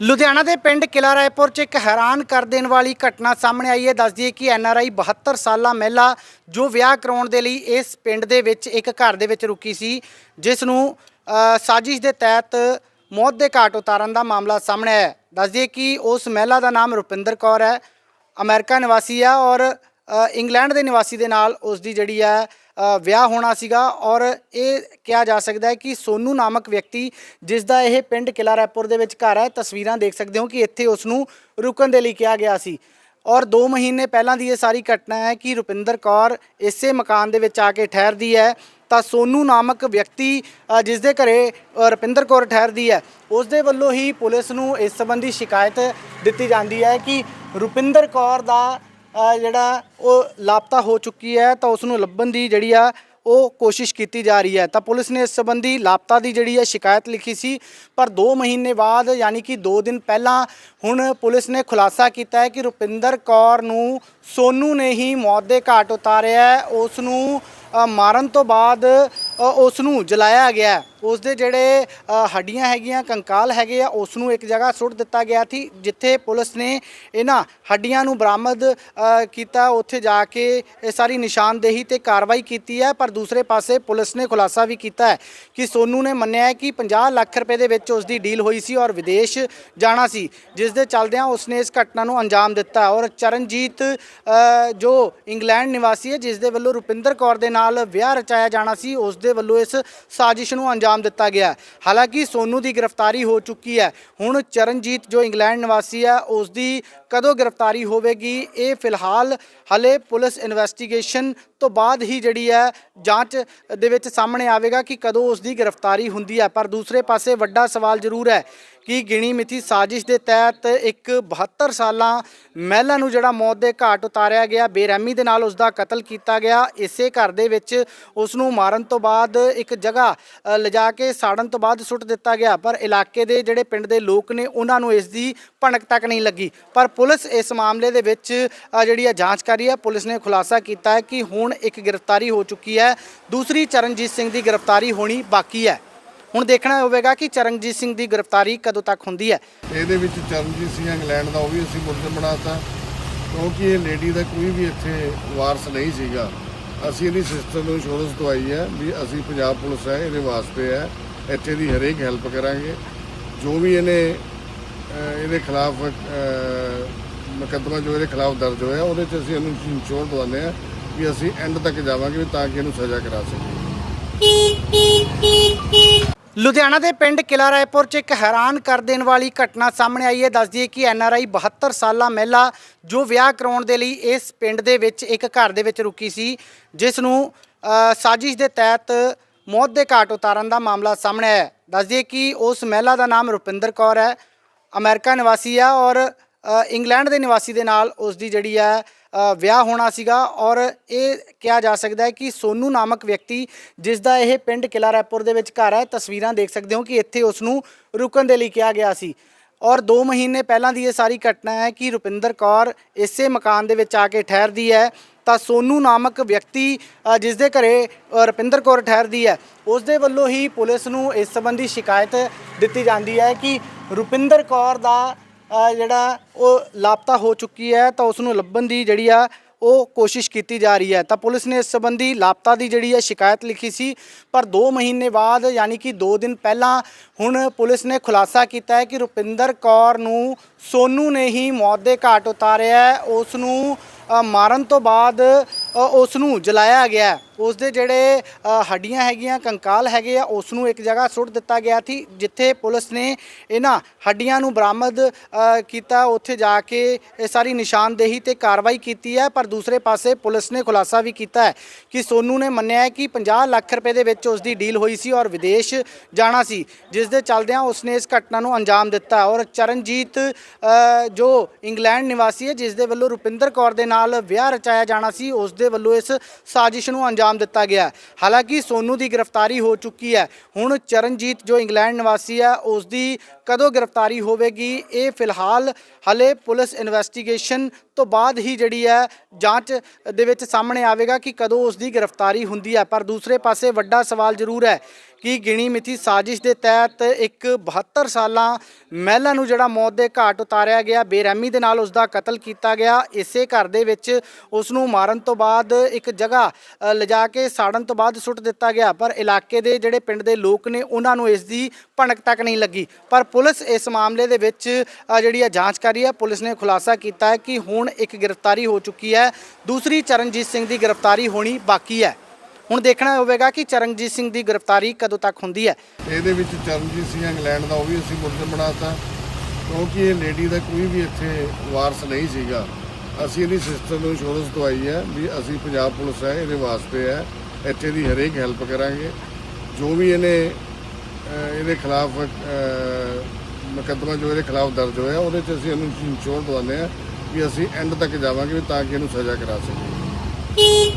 ਲੁਧਿਆਣਾ ਦੇ ਪਿੰਡ ਕਿਲਾ ਰਾਏਪੁਰ 'ਚ ਇੱਕ ਹੈਰਾਨ ਕਰ ਦੇਣ ਵਾਲੀ ਘਟਨਾ ਸਾਹਮਣੇ ਆਈ ਹੈ ਦੱਸ ਦਈਏ ਕਿ ਐਨਆਰਆਈ 72 ਸਾਲਾ ਮਹਿਲਾ ਜੋ ਵਿਆਹ ਕਰਾਉਣ ਦੇ ਲਈ ਇਸ ਪਿੰਡ ਦੇ ਵਿੱਚ ਇੱਕ ਘਰ ਦੇ ਵਿੱਚ ਰੁਕੀ ਸੀ ਜਿਸ ਨੂੰ ਅ, ਸਾਜ਼ਿਸ਼ ਦੇ ਤਹਿਤ ਮੌਤ ਦੇ ਘਾਟ ਉਤਾਰਨ ਦਾ ਮਾਮਲਾ ਸਾਹਮਣੇ ਆਇਆ ਹੈ। ਦੱਸ ਦਈਏ ਕਿ ਉਸ ਮਹਿਲਾ ਦਾ ਨਾਮ ਰੁਪਿੰਦਰ ਕੌਰ ਹੈ ਅਮਰੀਕਾ ਨਿਵਾਸੀ ਆ ਔਰ ਅ, ਇੰਗਲੈਂਡ ਦੇ ਨਿਵਾਸੀ ਦੇ ਨਾਲ ਉਸ ਦੀ ਜਿਹੜੀ ਹੈ ਵਿਆਹ ਹੋਣਾ ਸੀਗਾ ਔਰ ਇਹ ਕਿਹਾ ਜਾ ਸਕਦਾ ਹੈ ਕਿ ਸੋਨੂ ਨਾਮਕ ਵਿਅਕਤੀ ਜਿਸ ਦਾ ਇਹ ਪਿੰਡ ਕਿਲਾ ਰਾਏਪੁਰ ਦੇ ਵਿੱਚ ਘਰ ਹੈ, ਤਸਵੀਰਾਂ ਦੇਖ ਸਕਦੇ ਹੋ ਕਿ ਇੱਥੇ ਉਸ ਨੂੰ ਰੁਕਣ ਦੇ ਲਈ ਕਿਹਾ ਗਿਆ ਸੀ। ਔਰ 2 ਮਹੀਨੇ ਪਹਿਲਾਂ ਦੀ ਇਹ ਸਾਰੀ ਘਟਨਾ ਹੈ ਕਿ ਰੁਪਿੰਦਰ ਕੌਰ ਇਸੇ ਮਕਾਨ ਦੇ ਵਿੱਚ ਆ ਕੇ ਠਹਿਰਦੀ ਹੈ, ਤਾਂ ਸੋਨੂ ਨਾਮਕ ਵਿਅਕਤੀ ਜਿਸ ਦੇ ਘਰੇ ਰੁਪਿੰਦਰ ਕੌਰ ਠਹਿਰਦੀ ਹੈ ਉਸ ਦੇ ਵੱਲੋਂ ਹੀ ਪੁਲਿਸ ਨੂੰ ਇਸ ਸੰਬੰਧੀ ਸ਼ਿਕਾਇਤ ਦਿੱਤੀ ਜਾਂਦੀ ਹੈ ਕਿ ਰੁਪਿੰਦਰ ਕੌਰ ਦਾ ਜਿਹੜਾ ਉਹ ਲਾਪਤਾ ਹੋ ਚੁੱਕੀ ਹੈ ਤਾਂ ਉਸ ਨੂੰ ਲੱਭਣ ਦੀ ਜਿਹੜੀ ਆ ਉਹ ਕੋਸ਼ਿਸ਼ ਕੀਤੀ ਜਾ ਰਹੀ ਹੈ। ਤਾਂ ਪੁਲਿਸ ਨੇ ਇਸ ਸੰਬੰਧੀ ਲਾਪਤਾ ਦੀ ਜਿਹੜੀ ਹੈ ਸ਼ਿਕਾਇਤ ਲਿਖੀ ਸੀ, ਪਰ 2 ਮਹੀਨੇ ਬਾਅਦ ਯਾਨੀ ਕਿ 2 ਦਿਨ ਪਹਿਲਾਂ ਹੁਣ ਪੁਲਿਸ ਨੇ ਖੁਲਾਸਾ ਕੀਤਾ ਹੈ ਕਿ ਰੁਪਿੰਦਰ ਕੌਰ ਨੂੰ ਸੋਨੂ ਨੇ ਹੀ ਮੌਤ ਦੇ ਘਾਟ ਉਤਾਰਿਆ ਉਸ ਨੂੰ ਮਾਰਨ ਤੋਂ ਬਾਅਦ ਉਸ ਨੂੰ ਜਲਾਇਆ ਗਿਆ ਉਸ ਦੇ ਜਿਹੜੇ ਹੱਡੀਆਂ ਹੈਗੀਆਂ, ਕੰਕਾਲ ਹੈਗੇ ਆ ਉਸ ਨੂੰ ਇੱਕ ਜਗ੍ਹਾ ਸੁੱਟ ਦਿੱਤਾ ਗਿਆ ਸੀ, ਜਿੱਥੇ ਪੁਲਿਸ ਨੇ ਇਹਨਾਂ ਹੱਡੀਆਂ ਨੂੰ ਬਰਾਮਦ ਕੀਤਾ। ਉੱਥੇ ਜਾ ਕੇ ਇਹ ਸਾਰੀ ਨਿਸ਼ਾਨਦੇਹੀ ਤੇ ਕਾਰਵਾਈ ਕੀਤੀ ਹੈ, ਪਰ ਦੂਸਰੇ ਪਾਸੇ ਪੁਲਿਸ ਨੇ ਖੁਲਾਸਾ ਵੀ ਕੀਤਾ ਹੈ ਕਿ ਸੋਨੂ ਨੇ ਮੰਨਿਆ ਹੈ ਕਿ 50 ਲੱਖ ਰੁਪਏ ਦੇ ਵਿੱਚ ਉਸ ਦੀ ਡੀਲ ਹੋਈ ਸੀ ਔਰ ਵਿਦੇਸ਼ ਜਾਣਾ ਸੀ, ਜਿਸ ਦੇ ਚੱਲਦਿਆਂ ਉਸ ਨੇ ਇਸ ਘਟਨਾ ਨੂੰ ਅੰਜਾਮ ਦਿੱਤਾ। ਔਰ ਚਰਨਜੀਤ ਜੋ ਇੰਗਲੈਂਡ ਨਿਵਾਸੀ ਹੈ, ਜਿਸ ਦੇ ਵੱਲੋਂ ਰੁਪਿੰਦਰ ਕੌਰ ਦੇ ਨਾਲ ਵਿਆਹ ਰਚਾਇਆ ਜਾਣਾ ਸੀ ਉਸ ਦੇ ਵੱਲੋਂ ਇਸ ਸਾਜ਼ਿਸ਼ ਨੂੰ ਅੰਜਾਮ ਦਿੱਤਾ ਗਿਆ ਹਾਲਾਂਕਿ ਸੋਨੂ ਦੀ ਗ੍ਰਿਫਤਾਰੀ ਹੋ ਚੁੱਕੀ ਹੈ। ਹੁਣ ਚਰਨਜੀਤ ਜੋ ਇੰਗਲੈਂਡ ਨਿਵਾਸੀ ਹੈ ਉਸ ਦੀ ਕਦੋਂ ਗ੍ਰਿਫਤਾਰੀ ਹੋਵੇਗੀ, ਇਹ ਫਿਲਹਾਲ ਹਲੇ ਪੁਲਿਸ ਇਨਵੈਸਟੀਗੇਸ਼ਨ ਤੋਂ ਬਾਅਦ ਹੀ ਜਿਹੜੀ ਹੈ, ਜਾਂਚ ਦੇ ਵਿੱਚ ਸਾਹਮਣੇ ਆਵੇਗਾ ਕਿ ਕਦੋਂ ਉਸ ਦੀ ਗ੍ਰਿਫਤਾਰੀ ਹੁੰਦੀ ਹੈ। ਪਰ ਦੂਸਰੇ ਪਾਸੇ ਵੱਡਾ ਸਵਾਲ ਜ਼ਰੂਰ ਹੈ ਕਿ ਗਿਣੀ ਮਿਥੀ ਸਾਜ਼ਿਸ਼ ਦੇ ਤਹਿਤ ਇੱਕ 72 ਸਾਲਾਂ ਮਹਿਲਾ ਨੂੰ ਜਿਹੜਾ ਮੌਤ ਦੇ ਘਾਟ ਉਤਾਰਿਆ ਗਿਆ, ਬੇਰਹਿਮੀ ਦੇ ਨਾਲ ਉਸ ਦਾ ਕਤਲ ਕੀਤਾ ਗਿਆ। ਇਸੇ ਘਰ ਦੇ ਵਿੱਚ ਉਸ ਨੂੰ ਮਾਰਨ ਤੋਂ ਬਾਅਦ ਇੱਕ ਜਗ੍ਹਾ ਲਿਜਾ ਕੇ ਸਾੜਨ ਤੋਂ ਬਾਅਦ ਸੁੱਟ ਦਿੱਤਾ ਗਿਆ। ਪਰ ਇਲਾਕੇ ਦੇ ਜਿਹੜੇ ਪਿੰਡ ਦੇ ਲੋਕ ਨੇ, ਉਹਨਾਂ ਨੂੰ ਇਸ ਦੀ ਭਣਕ ਤੱਕ ਨਹੀਂ ਲੱਗੀ। ਪਰ ਪੁਲਿਸ ਇਸ ਮਾਮਲੇ ਦੇ ਵਿੱਚ ਜਿਹੜੀ ਹੈ ਜਾਂਚ ਕਰ ਰਹੀ ਹੈ ਪੁਲਿਸ ਨੇ ਖੁਲਾਸਾ ਕੀਤਾ ਹੈ ਕਿ ਹੁਣ ਇੱਕ ਗ੍ਰਿਫਤਾਰੀ ਹੋ ਚੁੱਕੀ ਹੈ। ਦੂਸਰੀ ਚਰਨਜੀਤ ਸਿੰਘ ਦੀ ਗ੍ਰਿਫਤਾਰੀ ਹੋਣੀ ਬਾਕੀ ਹੈ। ਹੁਣ ਦੇਖਣਾ ਹੋਵੇਗਾ ਕਿ ਚਰਨਜੀਤ ਸਿੰਘ ਦੀ ਗ੍ਰਿਫਤਾਰੀ ਕਦੋਂ ਤੱਕ ਹੁੰਦੀ ਹੈ। ਇਹਦੇ ਵਿੱਚ ਚਰਨਜੀਤ ਸਿੰਘ ਇੰਗਲੈਂਡ ਦਾ ਉਹ ਵੀ ਅਸੀਂ ਮੁਲਜ਼ਮ ਬਣਾਤਾ ਕਿਉਂਕਿ ਇਹ ਲੇਡੀ ਦਾ ਕੋਈ ਵੀ ਇੱਥੇ ਵਾਰਸ ਨਹੀਂ ਸੀਗਾ। ਅਸੀਂ ਇਹਦੀ ਸਿਸਟਰ ਨੂੰ ਇੰਸ਼ੋਰੈਂਸ ਦਵਾਈ ਹੈ ਵੀ ਅਸੀਂ ਪੰਜਾਬ ਪੁਲਿਸ ਹੈ, ਇਹਦੇ ਵਾਸਤੇ ਹੈ। ਇੱਥੇ ਦੀ ਹਰੇਕ ਹੈਲਪ ਕਰਾਂਗੇ। ਜੋ ਵੀ ਇਹਨੇ ਇਹਦੇ ਖਿਲਾਫ ਮੁਕੱਦਮਾ ਜੋ ਇਹਦੇ ਖਿਲਾਫ ਦਰਜ ਹੋਇਆ, ਉਹਦੇ 'ਚ ਅਸੀਂ ਇਹਨੂੰ ਇੰਸ਼ੋਰ ਦਵਾਉਂਦੇ ਆ ਵੀ ਅਸੀਂ ਐਂਡ ਤੱਕ ਜਾਵਾਂਗੇ ਵੀ ਤਾਂ ਕਿ ਇਹਨੂੰ ਸਜ਼ਾ ਕਰਾ ਸਕੀਏ। ਲੁਧਿਆਣਾ ਦੇ ਪਿੰਡ ਕਿਲਾ ਰਾਏਪੁਰ 'ਚ ਇੱਕ ਹੈਰਾਨ ਕਰ ਦੇਣ ਵਾਲੀ ਘਟਨਾ ਸਾਹਮਣੇ ਆਈ ਹੈ ਦੱਸ ਦਈਏ ਕਿ ਐਨਆਰਆਈ 72 ਸਾਲਾ ਮਹਿਲਾ ਜੋ ਵਿਆਹ ਕਰਾਉਣ ਦੇ ਲਈ ਇਸ ਪਿੰਡ ਦੇ ਵਿੱਚ ਇੱਕ ਘਰ ਦੇ ਵਿੱਚ ਰੁਕੀ ਸੀ ਜਿਸ ਨੂੰ ਅ, ਸਾਜ਼ਿਸ਼ ਦੇ ਤਹਿਤ ਮੌਤ ਦੇ ਘਾਟ ਉਤਾਰਨ ਦਾ ਮਾਮਲਾ ਸਾਹਮਣੇ ਆਇਆ ਹੈ। ਦੱਸ ਦਈਏ ਕਿ ਉਸ ਮਹਿਲਾ ਦਾ ਨਾਮ ਰੁਪਿੰਦਰ ਕੌਰ ਹੈ ਅਮਰੀਕਾ ਨਿਵਾਸੀ ਆ ਔਰ ਇੰਗਲੈਂਡ ਦੇ ਨਿਵਾਸੀ ਦੇ ਨਾਲ ਉਸ ਦੀ ਜਿਹੜੀ ਹੈ ਵਿਆਹ ਹੋਣਾ ਸੀਗਾ ਔਰ ਇਹ ਕਿਹਾ ਜਾ ਸਕਦਾ ਹੈ ਕਿ ਸੋਨੂ ਨਾਮਕ ਵਿਅਕਤੀ ਜਿਸ ਦਾ ਇਹ ਪਿੰਡ ਕਿਲਾ ਰੈਪੁਰ ਦੇ ਵਿੱਚ ਘਰ ਹੈ ਤਸਵੀਰਾਂ ਦੇਖ ਸਕਦੇ ਹੋ ਕਿ ਇੱਥੇ ਉਸ ਨੂੰ ਰੁਕਣ ਦੇ ਲਈ ਕਿਹਾ ਗਿਆ ਸੀ। ਔਰ 2 ਮਹੀਨੇ ਪਹਿਲਾਂ ਦੀ ਇਹ ਸਾਰੀ ਘਟਨਾ ਹੈ ਕਿ ਰੁਪਿੰਦਰ ਕੌਰ ਇਸੇ ਮਕਾਨ ਦੇ ਵਿੱਚ ਆ ਕੇ ਠਹਿਰਦੀ ਹੈ ਤਾਂ ਸੋਨੂ ਨਾਮਕ ਵਿਅਕਤੀ ਅ, ਜਿਸ ਦੇ ਘਰੇ ਰੁਪਿੰਦਰ ਕੌਰ ਠਹਿਰਦੀ ਹੈ ਉਸ ਦੇ ਵੱਲੋਂ ਹੀ ਪੁਲਿਸ ਨੂੰ ਇਸ ਸੰਬੰਧੀ ਸ਼ਿਕਾਇਤ ਦਿੱਤੀ ਜਾਂਦੀ ਹੈ ਕਿ ਰੁਪਿੰਦਰ ਕੌਰ ਦਾ ਜਿਹੜਾ ਉਹ ਲਾਪਤਾ ਹੋ ਚੁੱਕੀ ਹੈ ਤਾਂ ਉਸ ਨੂੰ ਲੱਭਣ ਦੀ ਜਿਹੜੀ ਆ ਉਹ ਕੋਸ਼ਿਸ਼ ਕੀਤੀ ਜਾ ਰਹੀ ਹੈ। ਤਾਂ ਪੁਲਿਸ ਨੇ ਇਸ ਸੰਬੰਧੀ ਲਾਪਤਾ ਦੀ ਜਿਹੜੀ ਹੈ ਸ਼ਿਕਾਇਤ ਲਿਖੀ ਸੀ, ਪਰ 2 ਮਹੀਨੇ ਬਾਅਦ ਯਾਨੀ ਕਿ 2 ਦਿਨ ਪਹਿਲਾਂ ਹੁਣ ਪੁਲਿਸ ਨੇ ਖੁਲਾਸਾ ਕੀਤਾ ਹੈ ਕਿ ਰੁਪਿੰਦਰ ਕੌਰ ਨੂੰ ਸੋਨੂ ਨੇ ਹੀ ਮੌਤ ਦੇ ਘਾਟ ਉਤਾਰਿਆ ਉਸ ਨੂੰ ਮਾਰਨ ਤੋਂ ਬਾਅਦ ਉਸ ਨੂੰ ਜਲਾਇਆ ਗਿਆ ਉਸ ਦੇ ਜਿਹੜੇ ਹੱਡੀਆਂ ਹੈਗੀਆਂ, ਕੰਕਾਲ ਹੈਗੇ ਆ ਉਸ ਨੂੰ ਇੱਕ ਜਗ੍ਹਾ ਸੁੱਟ ਦਿੱਤਾ ਗਿਆ ਸੀ, ਜਿੱਥੇ ਪੁਲਿਸ ਨੇ ਇਹਨਾਂ ਹੱਡੀਆਂ ਨੂੰ ਬਰਾਮਦ ਕੀਤਾ। ਉੱਥੇ ਜਾ ਕੇ ਇਹ ਸਾਰੀ ਨਿਸ਼ਾਨਦੇਹੀ ਤੇ ਕਾਰਵਾਈ ਕੀਤੀ ਹੈ, ਪਰ ਦੂਸਰੇ ਪਾਸੇ ਪੁਲਿਸ ਨੇ ਖੁਲਾਸਾ ਵੀ ਕੀਤਾ ਹੈ ਕਿ ਸੋਨੂ ਨੇ ਮੰਨਿਆ ਹੈ ਕਿ 50 ਲੱਖ ਰੁਪਏ ਦੇ ਵਿੱਚ ਉਸ ਦੀ ਡੀਲ ਹੋਈ ਸੀ ਔਰ ਵਿਦੇਸ਼ ਜਾਣਾ ਸੀ, ਜਿਸ ਦੇ ਚੱਲਦਿਆਂ ਉਸ ਨੇ ਇਸ ਘਟਨਾ ਨੂੰ ਅੰਜਾਮ ਦਿੱਤਾ। ਔਰ ਚਰਨਜੀਤ ਜੋ ਇੰਗਲੈਂਡ ਨਿਵਾਸੀ ਹੈ, ਜਿਸ ਦੇ ਵੱਲੋਂ ਰੁਪਿੰਦਰ ਕੌਰ ਦੇ ਨਾਲ ਵਿਆਹ ਰਚਾਇਆ ਜਾਣਾ ਸੀ ਉਸ ਦੇ ਵੱਲੋਂ ਇਸ ਸਾਜ਼ਿਸ਼ ਨੂੰ ਅੰਜਾਮ ਦਿੱਤਾ ਗਿਆ ਹਾਲਾਂਕਿ ਸੋਨੂ ਦੀ ਗ੍ਰਿਫਤਾਰੀ ਹੋ ਚੁੱਕੀ ਹੈ। ਹੁਣ ਚਰਨਜੀਤ, ਜੋ ਇੰਗਲੈਂਡ ਨਿਵਾਸੀ ਹੈ ਉਸ ਦੀ ਕਦੋਂ ਗ੍ਰਿਫਤਾਰੀ ਹੋਵੇਗੀ? ਇਹ ਫਿਲਹਾਲ ਹਲੇ ਪੁਲਿਸ ਇਨਵੈਸਟੀਗੇਸ਼ਨ ਤੋਂ ਬਾਅਦ ਹੀ ਜਿਹੜੀ ਹੈ ਜਾਂਚ ਦੇ ਵਿੱਚ ਸਾਹਮਣੇ ਆਵੇਗਾ ਕਿ ਕਦੋਂ ਉਸ ਦੀ ਗ੍ਰਿਫਤਾਰੀ ਹੁੰਦੀ ਹੈ। ਪਰ ਦੂਸਰੇ ਪਾਸੇ ਵੱਡਾ ਸਵਾਲ ਜ਼ਰੂਰ ਹੈ ਕਿ ਗਿਣੀ ਮਿਥੀ ਸਾਜ਼ਿਸ਼ ਦੇ ਤਹਿਤ ਇੱਕ 72 ਸਾਲਾਂ ਮਹਿਲਾ ਨੂੰ ਜਿਹੜਾ ਮੌਤ ਦੇ ਘਾਟ ਉਤਾਰਿਆ ਗਿਆ, ਬੇਰਹਿਮੀ ਦੇ ਨਾਲ ਉਸ ਦਾ ਕਤਲ ਕੀਤਾ ਗਿਆ, ਇਸੇ ਘਰ ਦੇ ਵਿੱਚ ਉਸ ਨੂੰ ਮਾਰਨ ਤੋਂ ਬਾਅਦ ਇੱਕ ਜਗ੍ਹਾ ਲਿਜਾ ਕੇ ਸਾੜਨ ਤੋਂ ਬਾਅਦ ਸੁੱਟ ਦਿੱਤਾ ਗਿਆ। ਪਰ ਇਲਾਕੇ ਦੇ ਜਿਹੜੇ ਪਿੰਡ ਦੇ ਲੋਕ ਨੇ, ਉਹਨਾਂ ਨੂੰ ਇਸ ਦੀ ਭਣਕ ਤੱਕ ਨਹੀਂ ਲੱਗੀ। ਪਰ ਪੁਲਿਸ ਇਸ ਮਾਮਲੇ ਦੇ ਵਿੱਚ ਜਿਹੜੀ ਹੈ ਜਾਂਚ ਕਰ ਰਹੀ ਹੈ ਪੁਲਿਸ ਨੇ ਖੁਲਾਸਾ ਕੀਤਾ ਹੈ ਕਿ ਹੁਣ ਇੱਕ ਗ੍ਰਿਫਤਾਰੀ ਹੋ ਚੁੱਕੀ ਹੈ। ਦੂਸਰੀ ਚਰਨਜੀਤ ਸਿੰਘ ਦੀ ਗ੍ਰਿਫਤਾਰੀ ਹੋਣੀ ਬਾਕੀ ਹੈ। ਹੁਣ ਦੇਖਣਾ ਹੋਵੇਗਾ ਕਿ ਚਰਨਜੀਤ ਸਿੰਘ ਦੀ ਗ੍ਰਿਫਤਾਰੀ ਕਦੋਂ ਤੱਕ ਹੁੰਦੀ ਹੈ। ਇਹਦੇ ਵਿੱਚ ਚਰਨਜੀਤ ਸਿੰਘ ਇੰਗਲੈਂਡ ਦਾ ਉਹ ਵੀ ਅਸੀਂ ਮੁਲਜ਼ਮ ਬਣਾਤਾ ਕਿਉਂਕਿ ਇਹ ਲੇਡੀ ਦਾ ਕੋਈ ਵੀ ਇੱਥੇ ਵਾਰਸ ਨਹੀਂ ਸੀਗਾ। ਅਸੀਂ ਇਹਦੀ ਸਿਸਟਰ ਨੂੰ ਇੰਸ਼ੋਰੈਂਸ ਦਵਾਈ ਹੈ ਵੀ ਅਸੀਂ ਪੰਜਾਬ ਪੁਲਿਸ ਹੈ, ਇਹਦੇ ਵਾਸਤੇ ਹੈ, ਇੱਥੇ ਦੀ ਹਰੇਕ ਹੈਲਪ ਕਰਾਂਗੇ। ਜੋ ਵੀ ਇਹਨੇ ਇਹਦੇ ਖਿਲਾਫ ਮੁਕੱਦਮਾ ਜੋ ਇਹਦੇ ਖਿਲਾਫ ਦਰਜ ਹੋਇਆ, ਉਹਦੇ 'ਚ ਅਸੀਂ ਇਹਨੂੰ ਇੰਸ਼ੋਰ ਦਵਾਉਂਦੇ ਹਾਂ ਵੀ ਅਸੀਂ ਐਂਡ ਤੱਕ ਜਾਵਾਂਗੇ ਤਾਂ ਕਿ ਇਹਨੂੰ ਸਜ਼ਾ ਕਰਾ ਸਕੀਏ।